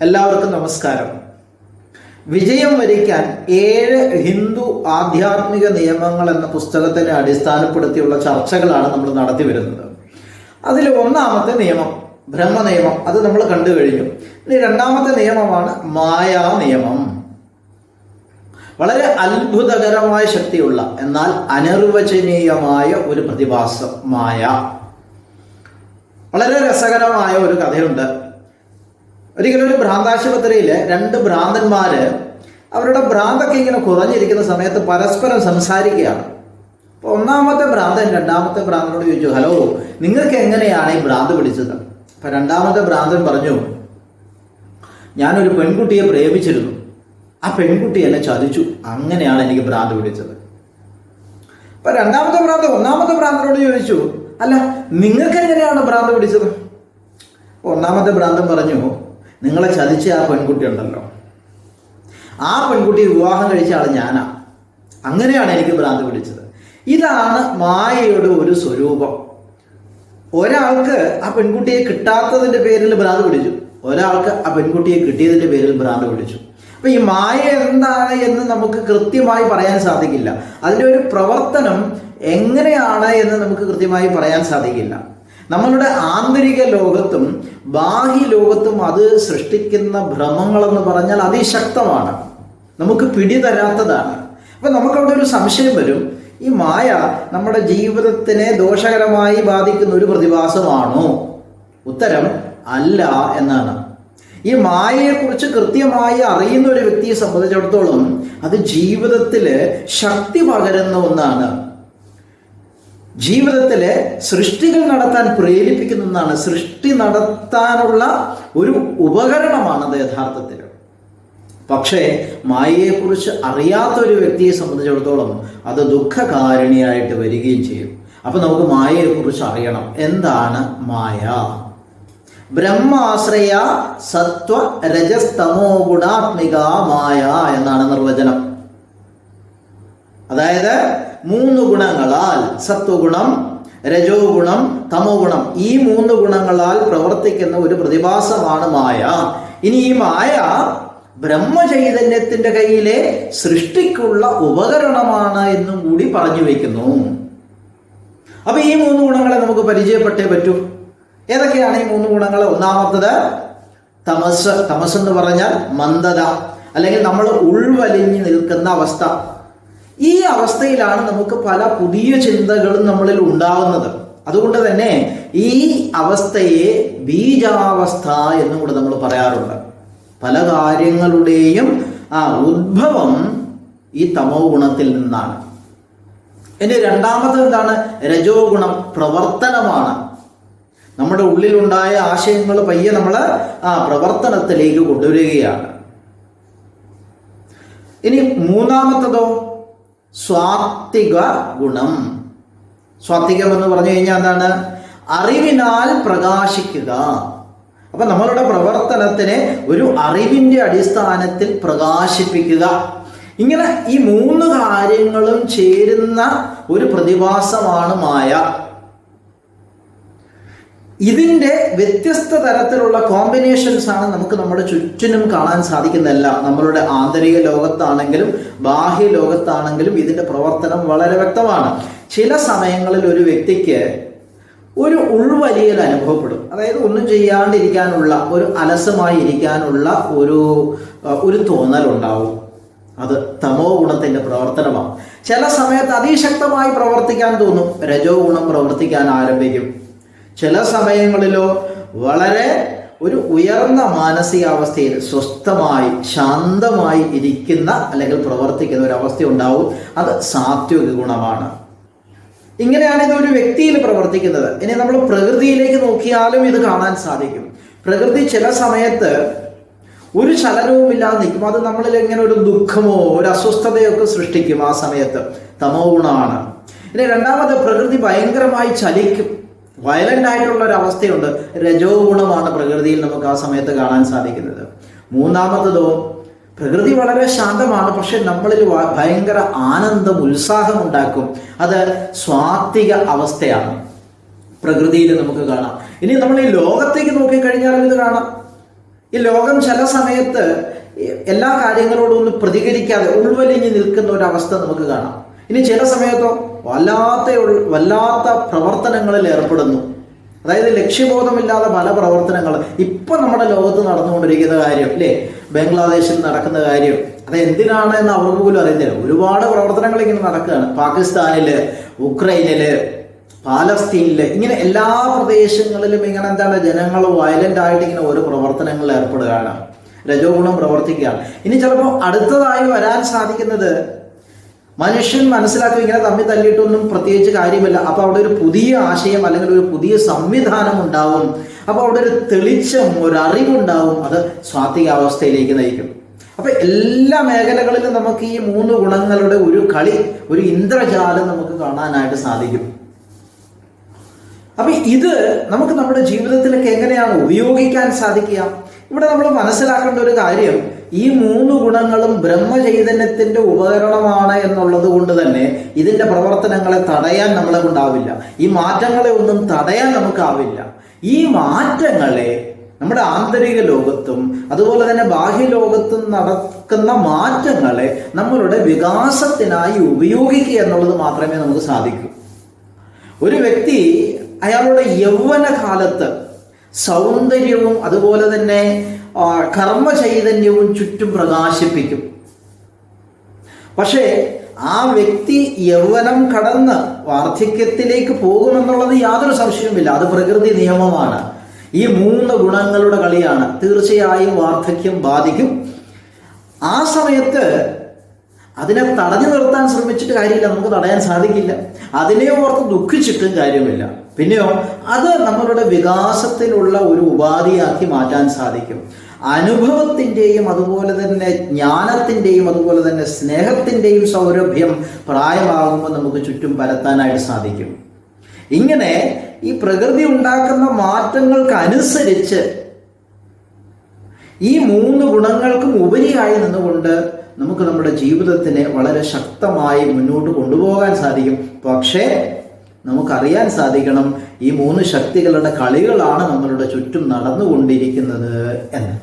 എല്ലാവർക്കും നമസ്കാരം. വിജയം വരിക്കാൻ ഏഴ് ഹിന്ദു ആധ്യാത്മിക നിയമങ്ങൾ എന്ന പുസ്തകത്തിനെ അടിസ്ഥാനപ്പെടുത്തിയുള്ള ചർച്ചകളാണ് നമ്മൾ നടത്തി വരുന്നത്. അതിൽ ഒന്നാമത്തെ നിയമം ബ്രഹ്മ നിയമം അത് നമ്മൾ കണ്ടു കഴിഞ്ഞു. ഇനി രണ്ടാമത്തെ നിയമമാണ് മായാ നിയമം വളരെ അത്ഭുതകരമായ ശക്തിയുള്ള എന്നാൽ അനിർവചനീയമായ ഒരു പ്രതിഭാസം മായ. വളരെ രസകരമായ ഒരു കഥയുണ്ട്. ഒരിക്കലും ഒരു ഭ്രാന്താശുപത്രിയിൽ രണ്ട് ഭ്രാന്തന്മാര് അവരുടെ ഭ്രാന്തൊക്കെ ഇങ്ങനെ കുറഞ്ഞിരിക്കുന്ന സമയത്ത് പരസ്പരം സംസാരിക്കുകയാണ്. അപ്പോൾ ഒന്നാമത്തെ ഭ്രാന്തൻ രണ്ടാമത്തെ ഭ്രാന്തനോട് ചോദിച്ചു ഹലോ നിങ്ങൾക്ക് എങ്ങനെയാണ് ഈ ഭ്രാന്ത് പിടിച്ചത്? അപ്പം രണ്ടാമത്തെ ഭ്രാന്തൻ പറഞ്ഞു ഞാനൊരു പെൺകുട്ടിയെ പ്രേമിച്ചിരുന്നു. ആ പെൺകുട്ടി എന്നെ ചതിച്ചു. അങ്ങനെയാണ് എനിക്ക് ഭ്രാന്ത് പിടിച്ചത്. അപ്പൊ രണ്ടാമത്തെ ഭ്രാന്ത് ഒന്നാമത്തെ ഭ്രാന്തനോട് ചോദിച്ചു അല്ല നിങ്ങൾക്ക് എങ്ങനെയാണ് ഭ്രാന്ത് പിടിച്ചത്? ഒന്നാമത്തെ ഭ്രാന്തൻ പറഞ്ഞു നിങ്ങളെ ചതിച്ച ആ പെൺകുട്ടി ഉണ്ടല്ലോ. ആ പെൺകുട്ടി വിവാഹം കഴിച്ച ആൾ ഞാനാ. അങ്ങനെയാണ് എനിക്ക് ഭ്രാന്ത് പിടിച്ചത്. ഇതാണ് മായയുടെ ഒരു സ്വരൂപം. ഒരാൾക്ക് ആ പെൺകുട്ടിയെ കിട്ടാത്തതിന്റെ പേരിൽ ഭ്രാന്ത് പിടിച്ചു. ഒരാൾക്ക് ആ പെൺകുട്ടിയെ കിട്ടിയതിന്റെ പേരിൽ ഭ്രാന്ത് പിടിച്ചു. അപ്പൊ ഈ മായ എന്താണ് എന്ന് നമുക്ക് കൃത്യമായി പറയാൻ സാധിക്കില്ല. അതിന്റെ ഒരു പ്രവർത്തനം എങ്ങനെയാണ് എന്ന് നമുക്ക് കൃത്യമായി പറയാൻ സാധിക്കില്ല. നമ്മളുടെ ആന്തരിക ലോകത്തും ബാഹ്യ ലോകത്തും അത് സൃഷ്ടിക്കുന്ന ഭ്രമങ്ങളെന്ന് പറഞ്ഞാൽ അതിശക്തമാണ്. നമുക്ക് പിടിതരാത്തതാണ് അപ്പൊ നമുക്കവിടെ ഒരു സംശയം വരും. ഈ മായ നമ്മുടെ ജീവിതത്തിനെ ദോഷകരമായി ബാധിക്കുന്ന ഒരു പ്രതിഭാസമാണോ? ഉത്തരം അല്ല എന്നാണ്. ഈ മായയെക്കുറിച്ച് കൃത്യമായി അറിയുന്ന ഒരു വ്യക്തിയെ സംബന്ധിച്ചിടത്തോളം അത് ജീവിതത്തിൽ ശക്തി പകരുന്ന ഒന്നാണ്. ജീവിതത്തിലെ സൃഷ്ടികൾ നടത്താൻ പ്രേരിപ്പിക്കുന്ന ഒന്നാണ് സൃഷ്ടി നടത്താനുള്ള ഒരു ഉപകരണമാണത് യഥാർത്ഥത്തിൽ. പക്ഷേ മായയെക്കുറിച്ച് അറിയാത്ത ഒരു വ്യക്തിയെ സംബന്ധിച്ചിടത്തോളം അത് ദുഃഖകാരിണിയായിട്ട് വരികയും ചെയ്യും. അപ്പൊ നമുക്ക് മായയെക്കുറിച്ച് അറിയണം. എന്താണ് മായ? ബ്രഹ്മാശ്രയ സത്വ രജസ്തമോ ഗുണാത്മിക മായ എന്നാണ് നിർവചനം. അതായത് മൂന്ന് ഗുണങ്ങളാൽ സത്വഗുണം രജോ ഗുണം തമോ ഗുണം ഈ മൂന്ന് ഗുണങ്ങളാൽ പ്രവർത്തിക്കുന്ന ഒരു പ്രതിഭാസമാണ് മായ. ഇനി ഈ മായ ബ്രഹ്മചൈതന്യത്തിന്റെ കയ്യിലെ സൃഷ്ടിക്കുള്ള ഉപകരണമാണ് എന്നും കൂടി പറഞ്ഞു വയ്ക്കുന്നു. അപ്പൊ ഈ മൂന്ന് ഗുണങ്ങളെ നമുക്ക് പരിചയപ്പെട്ടേ പറ്റൂ. ഏതൊക്കെയാണ് ഈ മൂന്ന് ഗുണങ്ങൾ ഒന്നാമത്തത് തമസ്. തമസ് എന്ന് പറഞ്ഞാൽ മന്ദത അല്ലെങ്കിൽ നമ്മൾ ഉൾവലിഞ്ഞു നിൽക്കുന്ന അവസ്ഥ. ഈ അവസ്ഥയിലാണ് നമുക്ക് പല പുതിയ ചിന്തകളും നമ്മളിൽ ഉണ്ടാകുന്നത്. അതുകൊണ്ട് തന്നെ ഈ അവസ്ഥയെ ബീജാവസ്ഥ എന്നും കൂടെ നമ്മൾ പറയാറുണ്ട്. പല കാര്യങ്ങളുടെയും ആ ഉദ്ഭവം ഈ തമോ ഗുണത്തിൽ നിന്നാണ്. ഇനി രണ്ടാമത് എന്താണ്? രജോ ഗുണം പ്രവർത്തനമാണ്. നമ്മുടെ ഉള്ളിലുണ്ടായ ആശയങ്ങൾ പയ്യെ നമ്മൾ ആ പ്രവർത്തനത്തിലേക്ക് കൊണ്ടുവരികയാണ്. ഇനി മൂന്നാമത്തതോ? സ്വാത്വിക ഗുണം. സ്വാത്വികം എന്ന് പറഞ്ഞു കഴിഞ്ഞാൽ എന്താണ്? അറിവിനാൽ പ്രകാശിക്കുക. അപ്പം നമ്മളുടെ പ്രവർത്തനത്തിനെ ഒരു അറിവിന്റെ അടിസ്ഥാനത്തിൽ പ്രകാശിപ്പിക്കുക. ഇങ്ങനെ ഈ മൂന്ന് കാര്യങ്ങളും ചേരുന്ന ഒരു പ്രതിഭാസമാണ് മായ. ഇതിന്റെ വ്യത്യസ്ത തരത്തിലുള്ള കോമ്പിനേഷൻസ് ആണ് നമുക്ക് നമ്മുടെ ചുറ്റിനും കാണാൻ സാധിക്കുന്നതല്ല. നമ്മളുടെ ആന്തരിക ലോകത്താണെങ്കിലും ബാഹ്യ ലോകത്താണെങ്കിലും ഇതിന്റെ പ്രവർത്തനം വളരെ വ്യക്തമാണ്. ചില സമയങ്ങളിൽ ഒരു വ്യക്തിക്ക് ഒരു ഉൾവലിയൽ അനുഭവപ്പെടും. അതായത് ഒന്നും ചെയ്യാണ്ടിരിക്കാനുള്ള ഒരു അലസമായി ഇരിക്കാനുള്ള ഒരു ഒരു തോന്നലുണ്ടാവും. അത് തമോ ഗുണത്തിന്റെ പ്രവർത്തനമാണ്. ചില സമയത്ത് അതിശക്തമായി പ്രവർത്തിക്കാൻ തോന്നും. രജോ ഗുണം പ്രവർത്തിക്കാൻ ആരംഭിക്കും. ചില സമയങ്ങളിലോ വളരെ ഒരു ഉയർന്ന മാനസികാവസ്ഥയിൽ സ്വസ്ഥമായി ശാന്തമായി ഇരിക്കുന്ന അല്ലെങ്കിൽ പ്രവർത്തിക്കുന്ന ഒരു അവസ്ഥ ഉണ്ടാവും. അത് സാത്വിക ഗുണമാണ്. ഇങ്ങനെയാണ് ഇത് ഒരു വ്യക്തിയിൽ പ്രവർത്തിക്കുന്നത്. ഇനി നമ്മൾ പ്രകൃതിയിലേക്ക് നോക്കിയാലും ഇത് കാണാൻ സാധിക്കും. പ്രകൃതി ചില സമയത്ത് ഒരു ചലനവും ഇല്ലാതെ നിൽക്കും. അത് നമ്മളിൽ എങ്ങനെ ഒരു ദുഃഖമോ ഒരു അസ്വസ്ഥതയൊക്കെ സൃഷ്ടിക്കും ആ സമയത്ത്. തമോ ഗുണമാണ്. ഇനി രണ്ടാമത് പ്രകൃതി ഭയങ്കരമായി ചലിക്കും. വയലന്റ് ആയിട്ടുള്ള ഒരു അവസ്ഥയുണ്ട് രജോ ഗുണമാണ് പ്രകൃതിയിൽ നമുക്ക് ആ സമയത്ത് കാണാൻ സാധിക്കുന്നത്. മൂന്നാമത്തതോ പ്രകൃതി വളരെ ശാന്തമാണ്. പക്ഷെ നമ്മളിൽ ഭയങ്കര ആനന്ദം ഉത്സാഹം ഉണ്ടാക്കും. അത് സ്വാത്വിക അവസ്ഥയാണ്. പ്രകൃതിയിൽ നമുക്ക് കാണാം. ഇനി നമ്മൾ ഈ ലോകത്തേക്ക് നോക്കിക്കഴിഞ്ഞാലും ഇത് കാണാം. ഈ ലോകം ചില സമയത്ത് എല്ലാ കാര്യങ്ങളോടും ഒന്ന് പ്രതികരിക്കാതെ ഉൾവലിഞ്ഞ് നിൽക്കുന്ന ഒരു അവസ്ഥ നമുക്ക് കാണാം. ഇനി ചില സമയത്തോ വല്ലാത്ത വല്ലാത്ത പ്രവർത്തനങ്ങളിൽ ഏർപ്പെടുന്നു. അതായത് ലക്ഷ്യബോധമില്ലാത്ത പല പ്രവർത്തനങ്ങൾ. ഇപ്പൊ നമ്മുടെ ലോകത്ത് നടന്നുകൊണ്ടിരിക്കുന്ന കാര്യം അല്ലേ? ബംഗ്ലാദേശിൽ നടക്കുന്ന കാര്യം. അത് എന്തിനാണ് എന്ന് അവർക്ക് പോലും അറിയുന്നില്ല ഒരുപാട് പ്രവർത്തനങ്ങൾ ഇങ്ങനെ നടക്കുകയാണ്. പാകിസ്ഥാനിൽ ഉക്രൈനിൽ പാലസ്തീനിൽ ഇങ്ങനെ എല്ലാ പ്രദേശങ്ങളിലും ഇങ്ങനെ എന്താണ് ജനങ്ങൾ വയലന്റ് ആയിട്ട് ഇങ്ങനെ ഓരോ പ്രവർത്തനങ്ങളിൽ ഏർപ്പെടുകയാണ്. രജോ ഗുണം പ്രവർത്തിക്കുകയാണ്. ഇനി ചിലപ്പോൾ അടുത്തതായി വരാൻ സാധിക്കുന്നത് മനുഷ്യൻ മനസ്സിലാക്കി ഇങ്ങനെ തമ്മിൽ തല്ലിയിട്ടൊന്നും പ്രത്യേകിച്ച് കാര്യമില്ല. അപ്പൊ അവിടെ ഒരു പുതിയ ആശയം അല്ലെങ്കിൽ ഒരു പുതിയ സംവിധാനം ഉണ്ടാവും. അപ്പൊ അവിടെ ഒരു തെളിച്ചം ഒരു അറിവുണ്ടാവും. അത് സ്വാത്വികാവസ്ഥയിലേക്ക് നയിക്കും. അപ്പൊ എല്ലാ മേഖലകളിലും നമുക്ക് ഈ മൂന്ന് ഗുണങ്ങളുടെ ഒരു കളി ഒരു ഇന്ദ്രജാലം നമുക്ക് കാണാനായിട്ട് സാധിക്കും. അപ്പൊ ഇത് നമുക്ക് നമ്മുടെ ജീവിതത്തിലൊക്കെ എങ്ങനെയാണ് ഉപയോഗിക്കാൻ സാധിക്കുക? ഇവിടെ നമ്മൾ മനസ്സിലാക്കേണ്ട ഒരു കാര്യം ഈ മൂന്ന് ഗുണങ്ങളും ബ്രഹ്മചൈതന്യത്തിന്റെ ഉപകരണമാണ് എന്നുള്ളത് കൊണ്ട് തന്നെ ഇതിന്റെ പ്രവർത്തനങ്ങളെ തടയാൻ നമ്മളെ കൊണ്ടാവില്ല. ഈ മാറ്റങ്ങളെ ഒന്നും തടയാൻ നമുക്കാവില്ല. ഈ മാറ്റങ്ങളെ നമ്മുടെ ആന്തരിക ലോകത്തും അതുപോലെ തന്നെ ബാഹ്യ ലോകത്തും നടക്കുന്ന മാറ്റങ്ങളെ നമ്മളുടെ വികാസത്തിനായി ഉപയോഗിക്കുക എന്നുള്ളത് മാത്രമേ നമുക്ക് സാധിക്കൂ. ഒരു വ്യക്തി അയാളുടെ യൗവന കാലത്ത് സൗന്ദര്യവും അതുപോലെ തന്നെ കർമ്മ ചൈതന്യവും ചുറ്റും പ്രകാശിപ്പിക്കും. പക്ഷേ ആ വ്യക്തി യൗവനം കടന്ന് വാർദ്ധക്യത്തിലേക്ക് പോകുമെന്നുള്ളത് യാതൊരു സംശയവുമില്ല. അത് പ്രകൃതി നിയമമാണ്. ഈ മൂന്ന് ഗുണങ്ങളുടെ കളിയാണ്. തീർച്ചയായും വാർദ്ധക്യം ബാധിക്കും. ആ സമയത്ത് അതിനെ തടഞ്ഞു നിർത്താൻ ശ്രമിച്ചിട്ട് കാര്യമില്ല. നമുക്ക് തടയാൻ സാധിക്കില്ല. അതിനെ ഓർത്ത് ദുഃഖിച്ചിട്ടും കാര്യമില്ല. പിന്നെയോ അത് നമ്മളുടെ വികാസത്തിനുള്ള ഒരു ഉപാധിയാക്കി മാറ്റാൻ സാധിക്കും. അനുഭവത്തിന്റെയും അതുപോലെ തന്നെ ജ്ഞാനത്തിന്റെയും അതുപോലെ തന്നെ സ്നേഹത്തിന്റെയും സൗരഭ്യം പ്രായമാകുമ്പോൾ നമുക്ക് ചുറ്റും പരത്താനായിട്ട് സാധിക്കും. ഇങ്ങനെ ഈ പ്രകൃതി ഉണ്ടാക്കുന്ന മാറ്റങ്ങൾക്കനുസരിച്ച് ഈ മൂന്ന് ഗുണങ്ങൾക്കും ഉപരിയായി നിന്നുകൊണ്ട് നമുക്ക് നമ്മുടെ ജീവിതത്തിനെ വളരെ ശക്തമായി മുന്നോട്ട് കൊണ്ടുപോകാൻ സാധിക്കും. പക്ഷേ നമുക്കറിയാൻ സാധിക്കണം ഈ മൂന്ന് ശക്തികളുടെ കളികളാണ് നമ്മളുടെ ചുറ്റും നടന്നുകൊണ്ടിരിക്കുന്നത് എന്ന്.